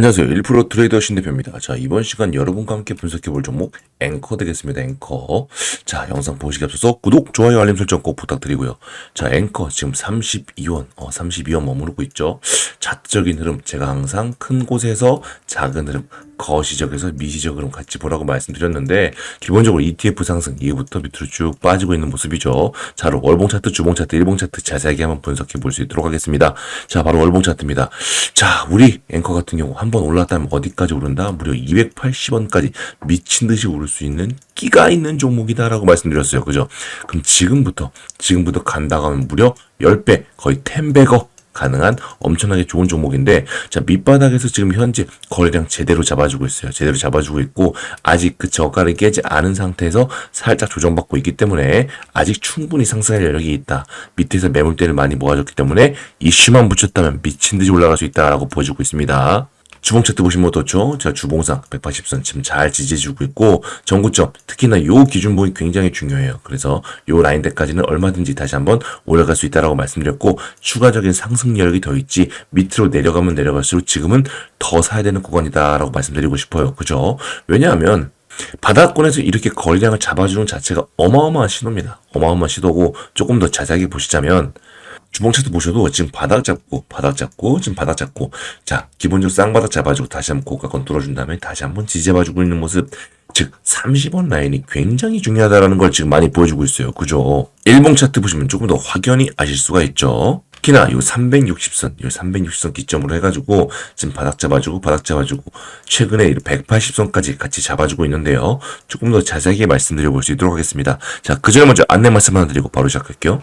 안녕하세요. 1프로 트레이더 신대표입니다. 자, 이번 시간 여러분과 함께 분석해 볼 종목 앵커 되겠습니다. 앵커. 자, 영상 보시기 앞서서 구독, 좋아요, 알림 설정 꼭 부탁드리고요. 자, 앵커 지금 32원, 어, 32원 머무르고 있죠. 자적인 흐름, 제가 항상 큰 곳에서 작은 흐름, 거시적에서 미시적 흐름 같이 보라고 말씀드렸는데 기본적으로 ETF 상승 이후부터 밑으로 쭉 빠지고 있는 모습이죠. 자, 월봉 차트, 주봉 차트, 일봉 차트 자세하게 한번 분석해 볼 수 있도록 하겠습니다. 자, 바로 월봉 차트입니다. 자, 우리 앵커 같은 경우 한번 올랐다면 어디까지 오른다? 무려 280원까지 미친 듯이 오를 수 있는 끼가 있는 종목이다라고 말씀드렸어요. 그죠? 그럼 지금부터 지금부터 간다고 하면 무려 10배, 거의 10배거 가능한 엄청나게 좋은 종목인데 자 밑바닥에서 지금 현재 거래량 제대로 잡아주고 있어요. 제대로 잡아주고 있고 아직 그 저가를 깨지 않은 상태에서 살짝 조정받고 있기 때문에 아직 충분히 상승할 여력이 있다. 밑에서 매물대를 많이 모아줬기 때문에 이슈만 붙였다면 미친 듯이 올라갈 수 있다라고 보여주고 있습니다. 주봉 차트 보시면 어떻죠? 자, 주봉상 180선 지금 잘 지지해주고 있고, 전구점, 특히나 요 기준봉이 굉장히 중요해요. 그래서 요 라인대까지는 얼마든지 다시 한번 올라갈 수 있다라고 말씀드렸고, 추가적인 상승 여력이 더 있지, 밑으로 내려가면 내려갈수록 지금은 더 사야 되는 구간이다라고 말씀드리고 싶어요. 그죠? 왜냐하면, 바닥권에서 이렇게 거래량을 잡아주는 자체가 어마어마한 신호입니다. 어마어마한 신호고, 조금 더 자세하게 보시자면, 주봉 차트 보셔도 지금 바닥 잡고 바닥 잡고 지금 바닥 잡고 자 기본적으로 쌍바닥 잡아주고 다시 한번 고가권 뚫어준 다음에 다시 한번 지져봐주고 있는 모습 즉 30원 라인이 굉장히 중요하다라는 걸 지금 많이 보여주고 있어요 그죠 일봉 차트 보시면 조금 더 확연히 아실 수가 있죠 특히나 요 360선, 요 360선 기점으로 해가지고 지금 바닥 잡아주고 바닥 잡아주고 최근에 180선까지 같이 잡아주고 있는데요. 조금 더 자세하게 말씀드려 볼 수 있도록 하겠습니다. 자, 그 전에 먼저 안내 말씀 하나 드리고 바로 시작할게요.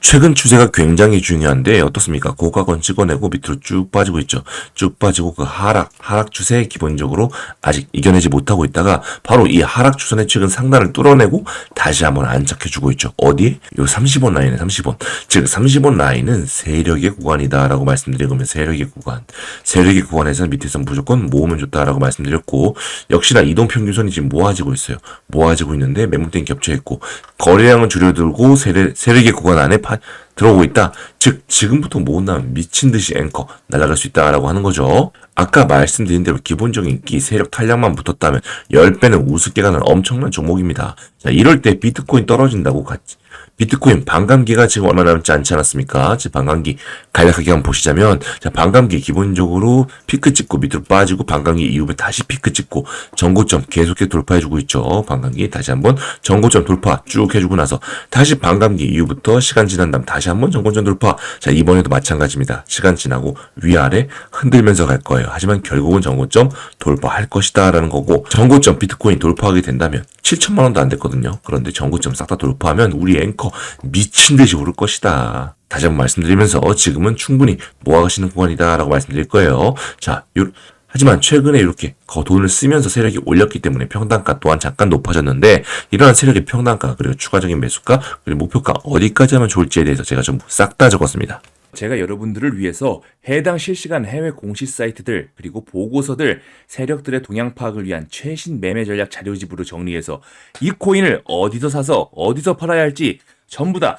최근 추세가 굉장히 중요한데 어떻습니까? 고가건 찍어내고 밑으로 쭉 빠지고 있죠. 쭉 빠지고 그 하락, 하락 추세에 기본적으로 아직 이겨내지 못하고 있다가 바로 이 하락 추선의 최근 상단을 뚫어내고 다시 한번 안착해주고 있죠. 어디에? 요 30원 라인에 30원. 즉 30원 라인은 세력의 구간이다라고 말씀드리면 세력의 구간. 세력의 구간에서는 밑에서 무조건 모으면 좋다라고 말씀드렸고 역시나 이동 평균선이 지금 모아지고 있어요. 모아지고 있는데 매물대는 겹쳐있고 거래량은 줄여들고 세력, 세력의 구간 안에 파, 들어오고 있다. 즉 지금부터 모은다면 미친 듯이 앵커 날아갈 수 있다라고 하는 거죠. 아까 말씀드린 대로 기본적인 기 세력 탄력만 붙었다면 10배는 우습게 가는 엄청난 종목입니다. 자, 이럴 때 비트코인 떨어진다고 같이 비트코인 반감기가 지금 얼마 남지 않지 않았습니까? 지금 반감기 간략하게 한번 보시자면 자 반감기 기본적으로 피크 찍고 밑으로 빠지고 반감기 이후에 다시 피크 찍고 전고점 계속해 돌파해 주고 있죠. 반감기 다시 한번 전고점 돌파 쭉 해주고 나서 다시 반감기 이후부터 시간 지난 다음 다시 한번 전고점 돌파. 자 이번에도 마찬가지입니다. 시간 지나고 위아래 흔들면서 갈 거예요. 하지만 결국은 전고점 돌파할 것이다 라는 거고 전고점 비트코인 돌파하게 된다면 7천만 원도 안 됐거든요. 그런데 전고점 싹 다 돌파하면 우리 앵커 미친 듯이 오를 것이다. 다시 한번 말씀드리면서 지금은 충분히 모아가시는 구간이다라고 말씀드릴 거예요. 자, 요, 하지만 최근에 이렇게 거 돈을 쓰면서 세력이 올렸기 때문에 평단가 또한 잠깐 높아졌는데 이러한 세력의 평단가 그리고 추가적인 매수가 그리고 목표가 어디까지 하면 좋을지에 대해서 제가 전부 싹 다 적었습니다. 제가 여러분들을 위해서 해당 실시간 해외 공시 사이트들 그리고 보고서들 세력들의 동향 파악을 위한 최신 매매 전략 자료집으로 정리해서 이 코인을 어디서 사서 어디서 팔아야 할지 전부 다